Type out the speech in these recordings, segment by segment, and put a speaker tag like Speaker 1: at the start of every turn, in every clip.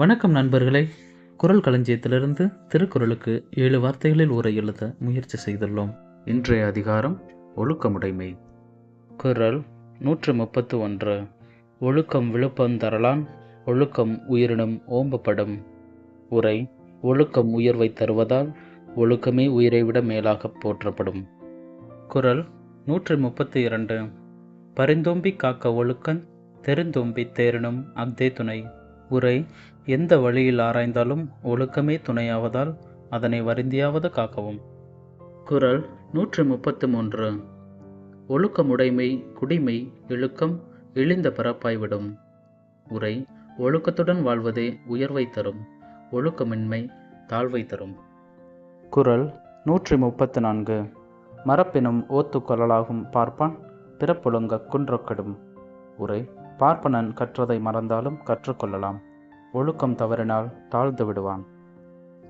Speaker 1: வணக்கம் நண்பர்களே குரல் களஞ்சியத்திலிருந்து திருக்குறளுக்கு ஏழு வார்த்தைகளில் உரை எழுத முயற்சி செய்துள்ளோம்
Speaker 2: இன்றைய அதிகாரம் ஒழுக்கமுடைமை
Speaker 3: குரல் நூற்று முப்பத்து ஒன்று ஒழுக்கம் விழுப்பம் தரலான் ஒழுக்கம் உயிரினும் ஓம்பப்படும் உரை ஒழுக்கம் உயர்வை தருவதால் ஒழுக்கமே உயிரை விட மேலாக போற்றப்படும்
Speaker 4: குரல் நூற்று முப்பத்தி இரண்டு பரிந்தோம்பி காக்க ஒழுக்கன் தெருந்தோம்பி தேரினும் அக்தே துணை உரை எந்த வழியில் ஆராய்ந்தாலும் ஒழுக்கமே துணையாவதால் அதனை வருந்தியாவது காக்கவும்
Speaker 5: குரல் நூற்றி முப்பத்து மூன்று ஒழுக்கமுடைமை குடிமை இழுக்கம் இழிந்த பரப்பாய்விடும் உரை ஒழுக்கத்துடன் வாழ்வதே உயர்வை தரும் ஒழுக்கமின்மை தாழ்வை தரும்
Speaker 6: குரல் நூற்றி முப்பத்து நான்கு மரப்பினும் ஓத்துக்கொள்ளலாகும் பார்ப்பான் பிறப்புலங்க குன்றக்கெடும் உரை பார்ப்பனன் கற்றதை மறந்தாலும் கற்றுக்கொள்ளலாம் ஒழுக்கம் தவறினால் தாழ்ந்து விடுவான்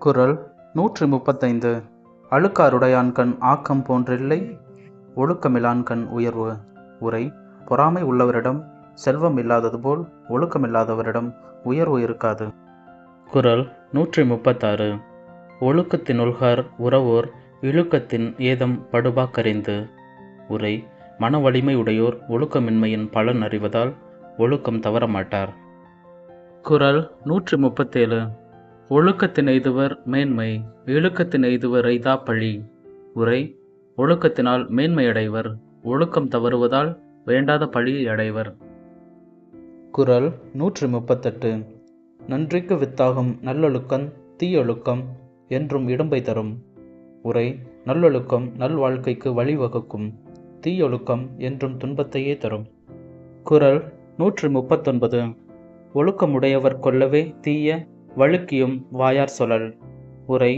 Speaker 7: குரல் நூற்றி முப்பத்தைந்து அழுக்காருடையான்கண் ஆக்கம் போன்றில்லை கண் உயர்வு உரை பொறாமை உள்ளவரிடம் செல்வம் இல்லாதது போல் ஒழுக்கமில்லாதவரிடம் உயர்வு இருக்காது
Speaker 8: குரல் நூற்றி முப்பத்தாறு ஒழுக்கத்தின் உள்கார் உறவோர் இழுக்கத்தின் ஏதம் படுபாக்கறிந்து உரை மன வலிமை உடையோர் ஒழுக்கமின்மையின் பலன் அறிவதால் ஒழுக்கம் தவற மாட்டார்
Speaker 9: குரல் நூற்றி முப்பத்தேழு ஒழுக்கத்தின் எய்துவர் மேன்மை இழுக்கத்தின் எய்துவர் ரைதா பழி உரை ஒழுக்கத்தினால் மேன்மை அடைவர் ஒழுக்கம் தவறுவதால் வேண்டாத பழியை அடைவர்
Speaker 10: குரல் நூற்றி முப்பத்தெட்டு நன்றிக்கு வித்தாகும் நல்லொழுக்கம் தீயொழுக்கம் என்றும் இடும்பை தரும் உரை நல்லொழுக்கம் நல்வாழ்க்கைக்கு வழிவகுக்கும் தீயொழுக்கம் என்றும் துன்பத்தையே தரும்
Speaker 11: குரல் நூற்று முப்பத்தொன்பது ஒழுக்கமுடையவர் கொல்லவே தீய வழுக்கியும் வாயார் சொல்லல் உரை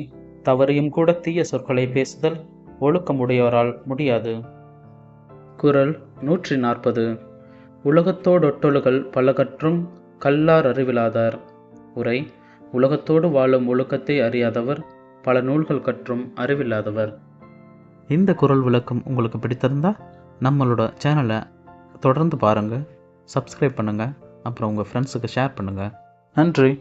Speaker 11: தவறையும் கூட தீய சொற்களை பேசுதல் ஒழுக்கமுடையவரால் முடியாது
Speaker 12: குரல் நூற்றி நாற்பது உலகத்தோடொட்டொழுகல் பலகற்றும் கல்லார் அறிவிலாதார் உரை உலகத்தோடு வாழும் ஒழுக்கத்தை அறியாதவர் பல நூல்கள் கற்றும் அறிவில்லாதவர்
Speaker 1: இந்த குரல் விளக்கம் உங்களுக்கு பிடித்திருந்தால் நம்மளோட சேனலை தொடர்ந்து பாருங்கள் சப்ஸ்கிரைப் பண்ணுங்கள் அப்புறம் உங்கள் ஃப்ரெண்ட்ஸுக்கு ஷேர் பண்ணுங்கள் நன்றி